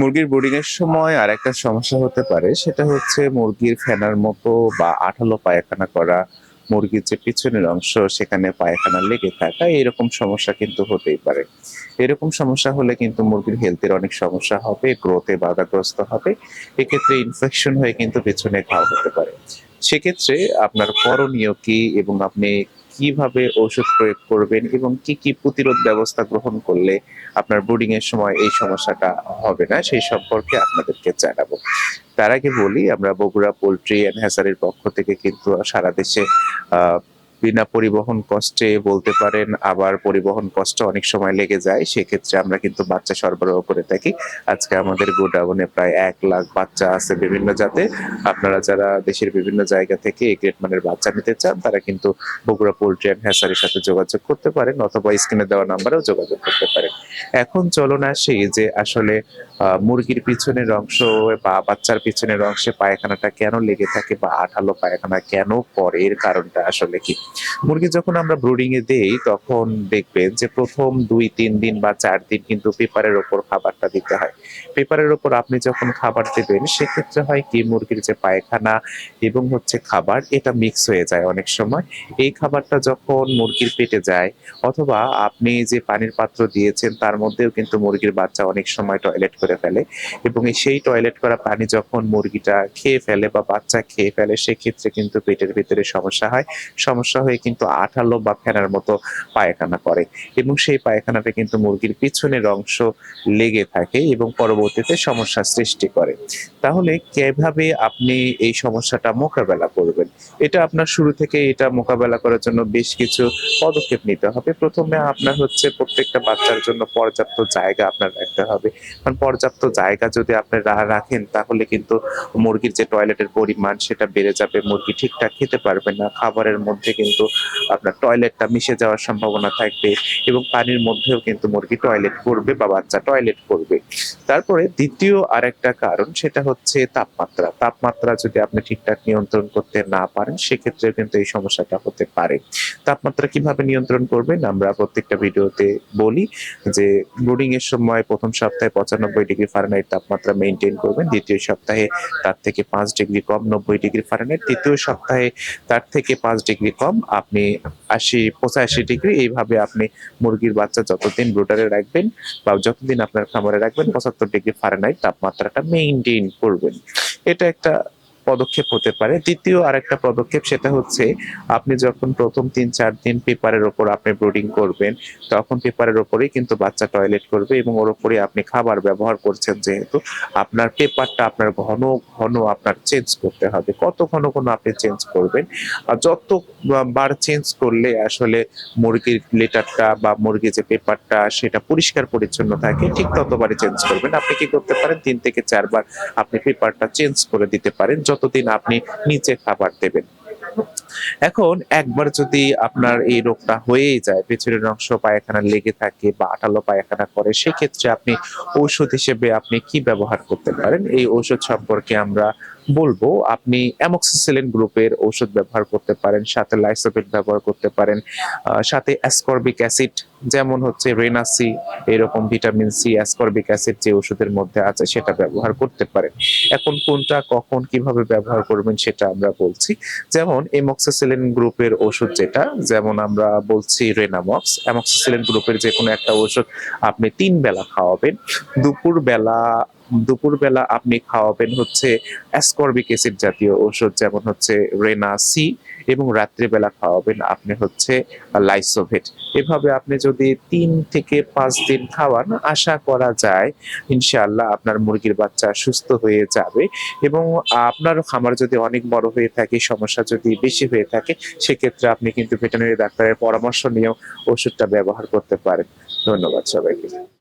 মুরগির ব্রুডিং এর সময় আর একটা সমস্যা হতে পারে, সেটা হচ্ছে মুরগির ফেনার মতো বা আঠালো পায়খানা করা, মুরগির যে পিছনের অংশ সেখানে পায়খানা লেগে থাকা, এরকম সমস্যা কিন্তু হতেই পারে। এরকম সমস্যা হলে কিন্তু মুরগির হেলথের অনেক সমস্যা হবে গ্রোথে বাধাগ্রস্ত হবে, এক্ষেত্রে ইনফেকশন হয়ে কিন্তু পেছনে ঘাও হতে পারে। সেক্ষেত্রে আপনার করণীয় কি এবং আপনি কীভাবে ওষুধ প্রয়োগ করবেন এবং কি কি প্রতিরোধ ব্যবস্থা গ্রহণ করলে আপনার ব্রুডিং এর সময় এই সমস্যাটা হবে না সেই সম্পর্কে আপনাদেরকে জানাব। তার আগে বলি আমরা বগুড়া পোলট্রি অ্যান্ড হ্যাসারির পক্ষ থেকে কিন্তু সারা দেশে আহ, বিনা পরিবহন কষ্টে বলতে পারেন আবার পরিবহন কষ্ট অনেক সময় লেগে যায়, সেক্ষেত্রে আমরা কিন্তু বাচ্চা সরবরাহ করে থাকি। আজকে আমাদের গোডাউনে প্রায় এক লাখ বাচ্চা আছে বিভিন্ন জাতে। আপনারা যারা দেশের বিভিন্ন জায়গা থেকে এই গ্রেট মানের বাচ্চা নিতে চান, তারা কিন্তু বগুড়া পোলট্রি অ্যান্ড হ্যাসারির সাথে যোগাযোগ করতে পারেন অথবা স্ক্রিনে দেওয়া নাম্বারেও যোগাযোগ করতে পারেন। এখন চলুন আসি যে আসলে মুরগির পিছনের অংশ বা বাচ্চার পিছনের অংশে পায়খানাটা কেন লেগে থাকে বা আঠালো পায়খানা কেন করে এর কারণটা আসলে কি? মুরগি যখন আমরা ব্রুডিং এ দেই, তখন দেখবেন যে প্রথম দুই, তিন দিন বা চার দিন কিন্তু পেপারের ওপর খাবারটা দিতে হয়। পেপারের ওপর আপনি যখন খাবার দেবেন, সেক্ষেত্রে হয় কি, মুরগির যে পায়খানা এবং হচ্ছে খাবার, এটা মিক্স হয়ে যায় অনেক সময়। এই খাবারটা যখন মুরগির পেটে যায়, অথবা আপনি যে পানির পাত্র দিয়েছেন, তার মধ্যেও কিন্তু মুরগির বাচ্চা অনেক সময় টয়লেট করে ফেলে এবং সেই টয়লেট করা পানি যখন মুরগিটা খেয়ে ফেলে বা বাচ্চা খেয়ে ফেলে, সেক্ষেত্রে কিন্তু পেটের ভিতরে সমস্যা হয়। সমস্যা হয়ে কিন্তু আঠালো বা ফেনার মতো পায়খানা করে এবং সেই পায়খানাটা কিন্তু মুরগির পিছনের অংশ লেগে থাকে এবং পরবর্তীতে সমস্যার সৃষ্টি করে। তাহলে কীভাবে আপনি এই সমস্যাটা মোকাবেলা করবেন? এটা আপনার শুরু থেকে এটা মোকাবেলা করার জন্য বেশ কিছু পদক্ষেপ নিতে হবে। প্রথমে আপনার হচ্ছে প্রত্যেকটা বাচ্চার জন্য পর্যাপ্ত জায়গা আপনার রাখতে হবে। কারণ পর্যাপ্ত জায়গা যদি আপনি রাখেন, তাহলে কিন্তু মুরগির যে টয়লেটের পরিমাণ, সেটা বেড়ে যাবে। মুরগি ঠিকঠাক খেতে পারবে না। খাবারের মধ্যে কিন্তু আপনার টয়লেটটা মিশে যাওয়ার সম্ভাবনা থাকবে এবং পানির মধ্যেও কিন্তু মুরগি টয়লেট করবে বা বাচ্চা টয়লেট করবে। তারপরে দ্বিতীয় আরেকটা কারণ, সেটা হচ্ছে তাপমাত্রা। তাপমাত্রা যদি আপনি ঠিকঠাক নিয়ন্ত্রণ করতে না পারেন সেক্ষেত্রে কিন্তু এই সমস্যাটা হতে পারে। তাপমাত্রা কীভাবে নিয়ন্ত্রণ করবেন? আমরা প্রত্যেকটা ভিডিওতে বলি যে ব্রুডিং এর সময় প্রথম সপ্তাহে পঁচানব্বই ডিগ্রি ফারেনহাইট তাপমাত্রা মেনটেন করবেন। দ্বিতীয় সপ্তাহে তার থেকে পাঁচ ডিগ্রি কম, নব্বই ডিগ্রি ফারেনহাইট তৃতীয় সপ্তাহে তার থেকে পাঁচ ডিগ্রি কম, আপনি আশি, পঁচাশি ডিগ্রি, এইভাবে আপনি মুরগির বাচ্চা যতদিন ব্রুডারে রাখবেন বা যতদিন আপনার খামারে রাখবেন, পঁচাত্তর ডিগ্রি ফারেনহাইট তাপমাত্রাটা মেনটেন করবেন। এটা একটা পদক্ষেপ হতে পারে। দ্বিতীয় আরেকটা পদক্ষেপ সেটা হচ্ছে, আপনি যখন প্রথম তিন, চার দিন পেপারের ওপর আপনি ব্রুডিং করবেন, তখন পেপারের ওপরেই কিন্তু বাচ্চা টয়লেট করবে এবং ওর উপরে আপনি খাবার ব্যবহার করছেন যেহেতু, আপনার পেপারটা আপনার ঘন ঘন আপনার চেঞ্জ করতে হবে। কত ঘন ঘন আপনি চেঞ্জ করবেন। আর যত বার চেঞ্জ করলে আসলে মুরগির লেটারটা বা মুরগির যে পেপারটা সেটা পরিষ্কার পরিচ্ছন্ন থাকে, ঠিক ততবারই চেঞ্জ করবেন। আপনি কি করতে পারেন? তিন থেকে চারবার আপনি পেপারটা চেঞ্জ করে দিতে পারেন। যতদিন আপনি নিচে খাবার দেবেন। এখন একবার যদি আপনার এই রোগটা হয়েই যায়, পেছনের অংশ পায়খানা লেগে থাকে বা আটালো পায়খানা করে, সেক্ষেত্রে আপনি ঔষধ হিসেবে আপনি কি ব্যবহার করতে পারেন? এই ঔষধ সম্পর্কে আমরা বলব, আপনি অ্যামক্সিসিলিন গ্রুপের ঔষধ ব্যবহার করতে পারেন, সাথে লাইসোপিট ব্যবহার করতে পারেন সাথে অ্যাসকর্বিক অ্যাসিড, যেমন হচ্ছে রেনাসি, এরকম ভিটামিন সি, অ্যাসকর্বিক অ্যাসিড যে ওষুধের মধ্যে আছে সেটা ব্যবহার করতে পারেন। এখন কোনটা কখন কীভাবে ব্যবহার করবেন সেটা আমরা বলছি। যেমন এমক্সিসিলিন গ্রুপের ওষুধ যেটা, যেমন আমরা বলছি রেনামক্স অ্যামক্সিসিলিন গ্রুপের যে কোনো একটা ওষুধ আপনি তিন বেলা খাওয়াবেন। দুপুর বেলা দুপুর বেলা আপনি খাওয়াবেন হচ্ছে অ্যাসকর্বিক অ্যাসিড জাতীয় ওষুধ, যেমন হচ্ছে রেনা সি এবং রাত্রিবেলা খাওয়াবেন আপনি হচ্ছে লাইসোভেট। এভাবে আপনি যদি তিন থেকে পাঁচ দিন খাওয়ান, আশা করা যায় ইনশাআল্লাহ আপনার মুরগির বাচ্চা সুস্থ হয়ে যাবে এবং আপনার খামার যদি অনেক বড় হয়ে থাকে, সমস্যা যদি বেশি হয়ে থাকে, সেক্ষেত্রে আপনি কিন্তু ভেটেরিনারি ডাক্তারের পরামর্শ নিয়েও ওষুধটা ব্যবহার করতে পারেন। ধন্যবাদ সবাইকে।